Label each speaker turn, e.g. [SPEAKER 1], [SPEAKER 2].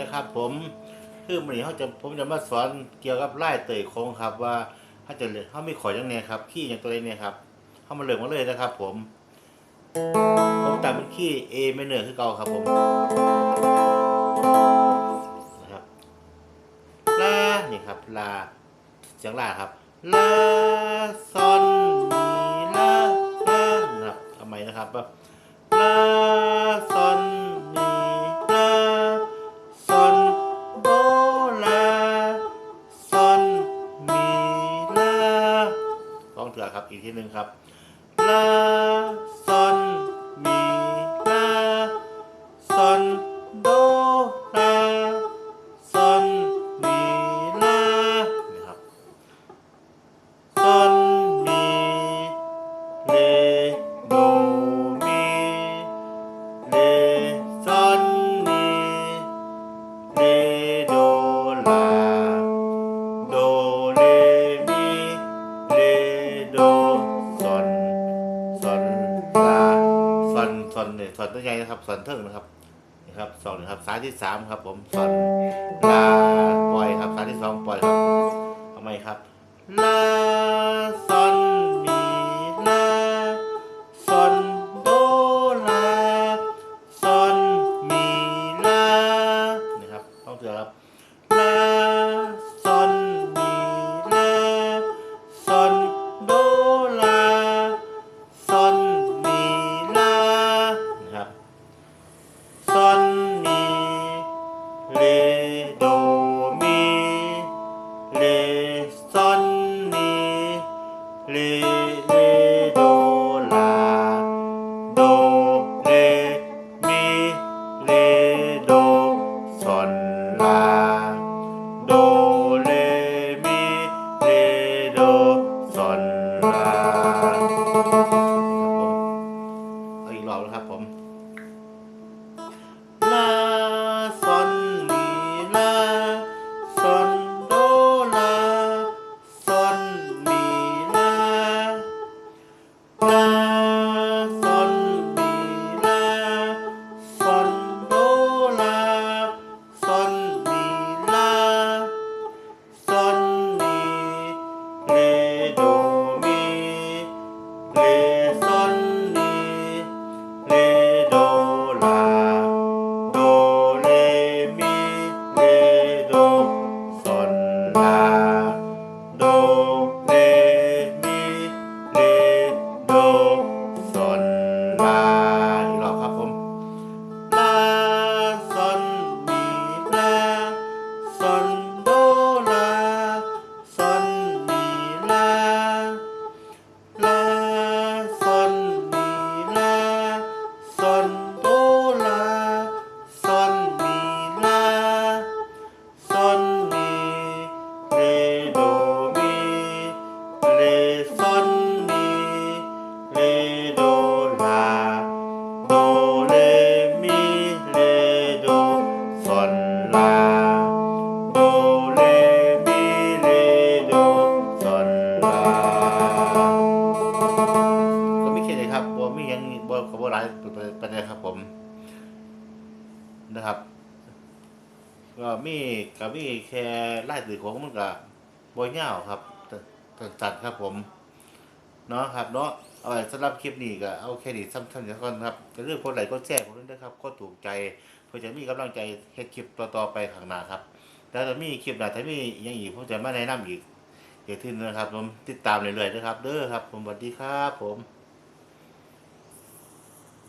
[SPEAKER 1] นะครับ ผมคือวันนี้เขาจะผมจะมาสอนเกี่ยวกับไล่เตยโค้งครับ ว่าถ้าจะเขาไม่ขอยังไงครับ ขี้อย่างตัวใดเนี่ยครับเขามาเลือกมาเลยนะครับ ผม ผมแตัดเป็นขี้ A ไม่เหนือคือเก่าครับ ผมนะครับลานี่ครับลาเสียงลาครับลาซอนมีลาลานะครับทำไมนะครับว่าลาซอน ครับ อนเนี่ยซอนตัวใหญ่นะครับซอนเทิงนะครับนี่ครับสองนะครับสายที่สามครับ ผมซอนลาปล่อยครับสายที่สองปล่อยครับ อ นะครับ ก็มีก็มีแค่ไล่ตือของมันก็บ่ยาครับตัดครับผมเนาะครับเนาะเอาไว้สำหรับคลิปนี้ก็เอาแค่นี้ซ้ำๆอย่างก่อนครับจะเรื่องคนไหลก็แจ้งผมด้วยนะครับ ก็ถูกใจเพื่อจะมีกำลังใจเฮ็ดคลิปต่อๆไปข้างหน้าครับแล้วจะมีคลิปหน้าถ้ามีอยังอีกผมจะมาแนะนำอีกอย่าทิ้งนะครับ ผมติดตามเรื่อยๆนะครับ เด้อครับ ผมสวัสดีครับผม